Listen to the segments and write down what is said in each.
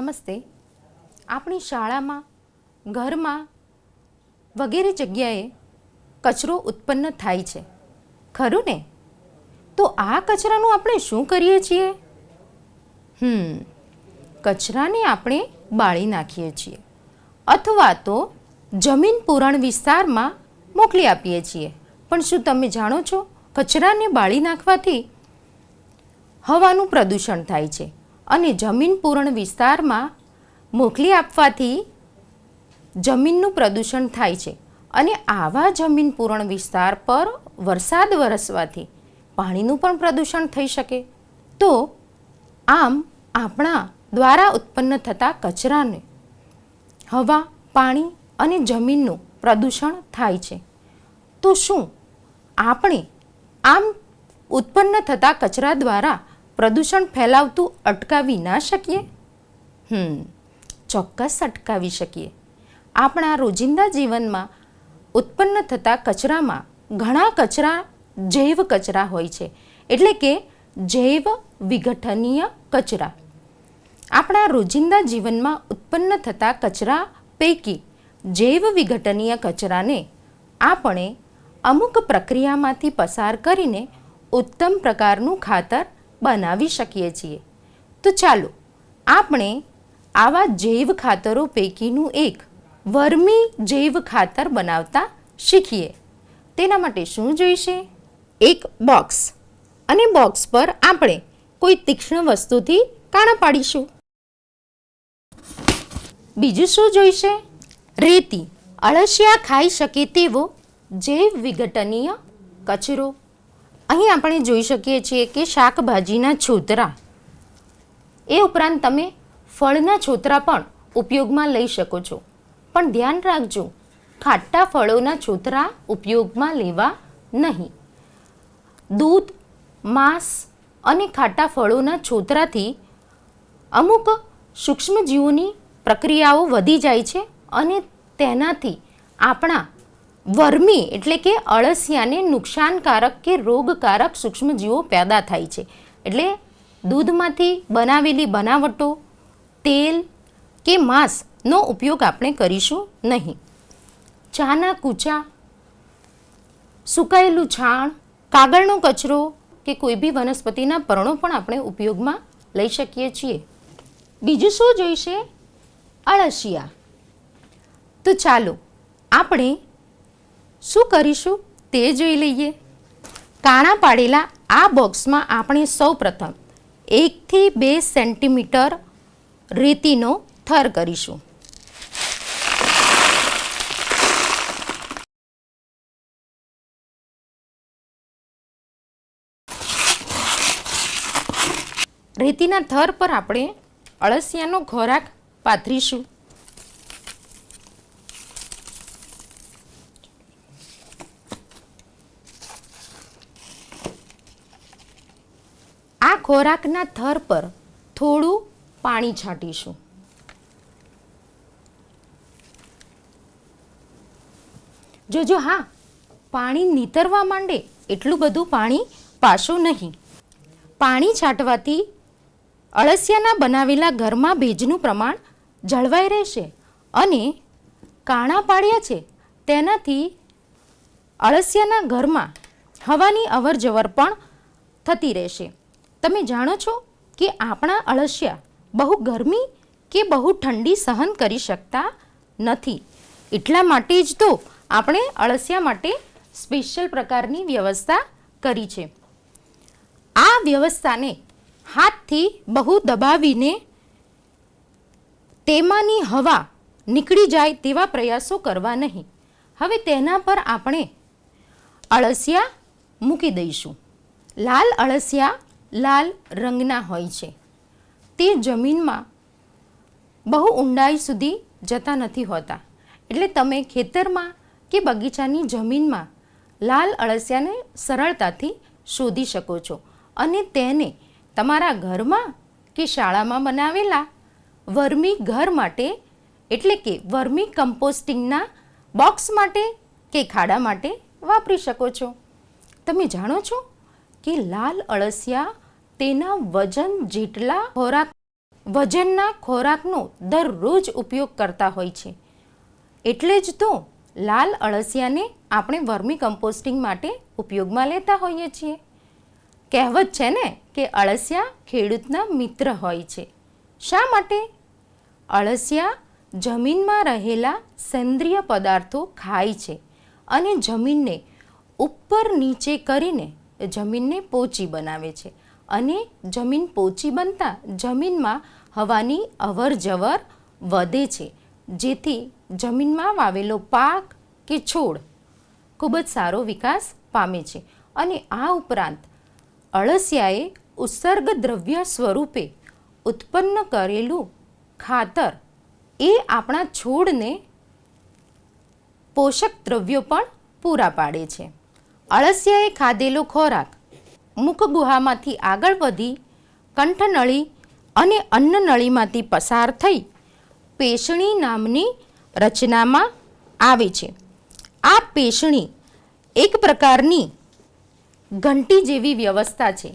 નમસ્તે. આપણી શાળામાં, ઘરમાં વગેરે જગ્યાએ કચરો ઉત્પન્ન થાય છે. ખરું ને? તો આ કચરાનું આપણે શું કરીએ છીએ? હમ, કચરાને આપણે બાળી નાખીએ છીએ અથવા તો જમીન પૂરણ વિસ્તારમાં મોકલી આપીએ છીએ. પણ શું તમે જાણો છો? કચરાને બાળી નાખવાથી હવાનું પ્રદૂષણ થાય છે. અને જમીન પૂરણ વિસ્તારમાં મોકલી આપવાથી જમીનનું પ્રદૂષણ થાય છે. અને આવા જમીન પૂરણ વિસ્તાર પર વરસાદ વરસવાથી પાણીનું પણ પ્રદૂષણ થઈ શકે. તો આમ આપણા દ્વારા ઉત્પન્ન થતા કચરાને હવા, પાણી અને જમીનનું પ્રદૂષણ થાય છે. તો શું આપણે આમ ઉત્પન્ન થતા કચરા દ્વારા પ્રદૂષણ ફેલાવતું અટકાવી ના શકીએ? હમ, ચોક્કસ અટકાવી શકીએ. આપણા રોજિંદા જીવનમાં ઉત્પન્ન થતા કચરામાં ઘણા કચરા જૈવ કચરા હોય છે. એટલે કે જૈવ વિઘટનીય કચરા. આપણા રોજિંદા જીવનમાં ઉત્પન્ન થતા કચરા પૈકી જૈવ વિઘટનીય કચરાને આપણે અમુક પ્રક્રિયામાંથી પસાર કરીને ઉત્તમ પ્રકારનું ખાતર બનાવી શકીએ છીએ. તો ચાલો, આપણે આવા જૈવ ખાતરો પૈકીનું એક વર્મી જૈવ ખાતર બનાવતા શીખીએ. તેના માટે શું જોઈશે? એક બોક્સ. અને બોક્સ પર આપણે કોઈ તીક્ષ્ણ વસ્તુથી કાણા પાડીશું. બીજું શું જોઈશે? રેતી. અળસિયા ખાઈ શકે તેવો જૈવ વિઘટનીય કચરો. અહીં આપણે જોઈ શકીએ છીએ કે શાકભાજીના છોતરા. એ ઉપરાંત તમે ફળના છોતરા પણ ઉપયોગમાં લઈ શકો છો. પણ ધ્યાન રાખજો, ખાટા ફળોના છોતરા ઉપયોગમાં લેવા નહીં. દૂધ, માંસ અને ખાટા ફળોના છોતરાથી અમુક સૂક્ષ્મજીવોની પ્રક્રિયાઓ વધી જાય છે અને તેનાથી આપણા વર્મી એટલે કે અળસિયાને નુકસાનકારક કે રોગકારક સૂક્ષ્મજીવો પેદા થાય છે. એટલે દૂધમાંથી બનાવેલી બનાવટો, તેલ કે માંસનો ઉપયોગ આપણે કરીશું નહીં. ચાના કૂચા, સુકાયેલું છાણ, કાગળનો કચરો કે કોઈ બી વનસ્પતિના પર્ણો પણ આપણે ઉપયોગમાં લઈ શકીએ છીએ. બીજું શું જોઈશે? અળસિયા. તો ચાલો, આપણે શું કરીશું? તે જોઈ લઈએ. કાણા પાડેલા આ બોક્સમાં આપણે સૌ પ્રથમ એકથી બે સેન્ટીમીટર રેતીનો થર કરીશું. રેતીના થર પર આપણે અળસિયાનો ખોરાક પાથરીશું. ખોરાકના થર પર થોડું પાણી છાંટીશું. જોજો હા, પાણી નીતરવા માંડે એટલું બધું પાણી પાશો નહીં. પાણી છાંટવાથી અળસિયાના બનાવેલા ઘરમાં ભેજનું પ્રમાણ જળવાઈ રહેશે અને કાણા પાડ્યા છે તેનાથી અળસિયાના ઘરમાં હવાની અવર જવર પણ થતી રહેશે. તમે જાણો છો કે આપણા અળસિયા બહુ ગરમી કે બહુ ઠંડી સહન કરી શકતા નથી? એટલા માટે જ તો આપણે અળસિયા માટે સ્પેશિયલ પ્રકારની વ્યવસ્થા કરી છે. આ વ્યવસ્થાને હાથથી બહુ દબાવીને તેમાંની હવા નીકળી જાય તેવા પ્રયાસો કરવા નહીં. હવે તેના પર આપણે અળસિયા મૂકી દઈશું. લાલ અળસિયા લાલ રંગના હોય છે. તે જમીનમાં બહુ ઊંડાઈ સુધી જતા નથી હોતા. એટલે તમે ખેતરમાં કે બગીચાની જમીનમાં લાલ અળસિયાને સરળતાથી શોધી શકો છો અને તેને તમારા ઘરમાં કે શાળામાં બનાવેલા વર્મી ઘર માટે, એટલે કે વર્મી કમ્પોસ્ટિંગના બોક્સ માટે કે ખાડા માટે વાપરી શકો છો. તમે જાણો છો? કે લાલ અળસિયા તેના વજન જેટલા ખોરાક વજનના ખોરાકનો દરરોજ ઉપયોગ કરતા હોય છે. એટલે જ તો લાલ અળસિયાને આપણે વર્મી કમ્પોસ્ટિંગ માટે ઉપયોગમાં લેતા હોઈએ છીએ. કહેવત છે ને કે અળસિયા ખેડૂતના મિત્ર હોય છે. શા માટે? અળસિયા જમીનમાં રહેલા સેન્દ્રિય પદાર્થો ખાય છે અને જમીનને ઉપર નીચે કરીને જમીનને પોચી બનાવે છે. અને જમીન પોચી બનતા જમીનમાં હવાની અવર જવર વધે છે. જેથી જમીનમાં વાવેલો પાક કે છોડ ખૂબ જ સારો વિકાસ પામે છે. અને આ ઉપરાંત અળસિયાએ ઉત્સર્ગ દ્રવ્ય સ્વરૂપે ઉત્પન્ન કરેલું ખાતર એ આપણા છોડને પોષક દ્રવ્યો પણ પૂરા પાડે છે. અળસિયાએ ખાધેલો ખોરાક મુખ ગુહામાંથી આગળ વધી કંઠનળી અને અન્નનળીમાંથી પસાર થઈ પેશણી નામની રચનામાં આવે છે. આ પેશણી એક પ્રકારની ઘંટી જેવી વ્યવસ્થા છે,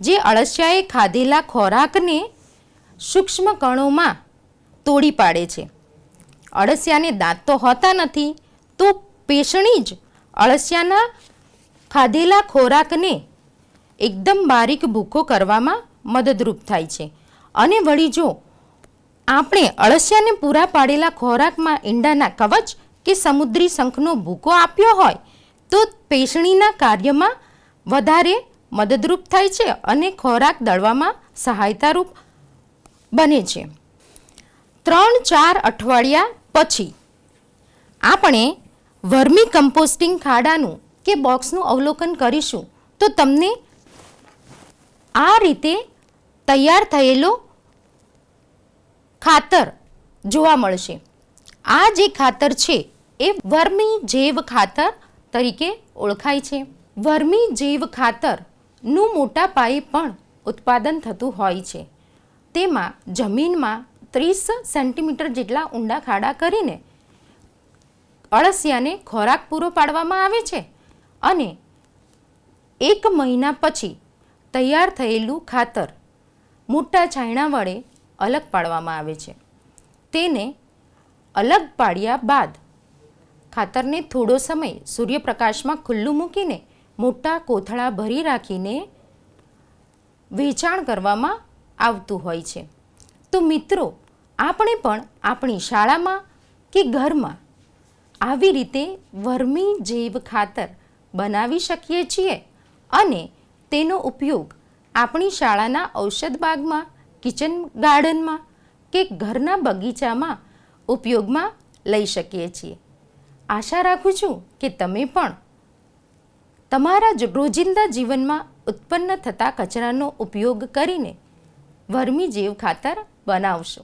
જે અળસિયાએ ખાધેલા ખોરાકને સૂક્ષ્મ કણોમાં તોડી પાડે છે. અળસિયાને દાંત તો હોતા નથી, તો પેશણી જ અળસિયાના ખાધેલા ખોરાકને એકદમ બારીક ભૂકો કરવામાં મદદરૂપ થાય છે. અને વળી જો આપણે અળસિયાને પૂરા પાડેલા ખોરાકમાં ઈંડાના કવચ કે સમુદ્રી શંખનો ભૂકો આપ્યો હોય, તો પેશણીના કાર્યમાં વધારે મદદરૂપ થાય છે અને ખોરાક દળવામાં સહાયતારૂપ બને છે. ત્રણ ચાર અઠવાડિયા પછી આપણે વર્મી કમ્પોસ્ટિંગ ખાડાનું કે બોક્સનું અવલોકન કરીશું, તો તમને આ રીતે તૈયાર થયેલો ખાતર જોવા મળશે. આ જે ખાતર છે, એ વર્મી જૈવ ખાતર તરીકે ઓળખાય છે. વર્મી જૈવ ખાતરનું મોટા પાયે પણ ઉત્પાદન થતું હોય છે. તેમાં જમીનમાં ત્રીસ સેન્ટીમીટર જેટલા ઊંડા ખાડા કરીને અળસિયાને ખોરાક પૂરો પાડવામાં આવે છે. અને એક મહિના પછી તૈયાર થયેલું ખાતર મોટા છાંયણા વડે અલગ પાડવામાં આવે છે. તેને અલગ પાડ્યા બાદ ખાતરને થોડો સમય સૂર્યપ્રકાશમાં ખુલ્લું મૂકીને મોટા કોથળા ભરી રાખીને વેચાણ કરવામાં આવતું હોય છે. તો મિત્રો, આપણે પણ આપણી શાળામાં કે ઘરમાં આવી રીતે વર્મી જૈવ ખાતર બનાવી શકીએ છીએ અને તેનો ઉપયોગ આપણી શાળાના ઔષધ બાગમાં કિચન ગાર્ડનમાં કે ઘરના બગીચામાં ઉપયોગમાં લઈ શકીએ છીએ. આશા રાખું છું કે તમે પણ તમારા રોજિંદા જીવનમાં ઉત્પન્ન થતા કચરાનો ઉપયોગ કરીને વર્મી જૈવ ખાતર બનાવશો.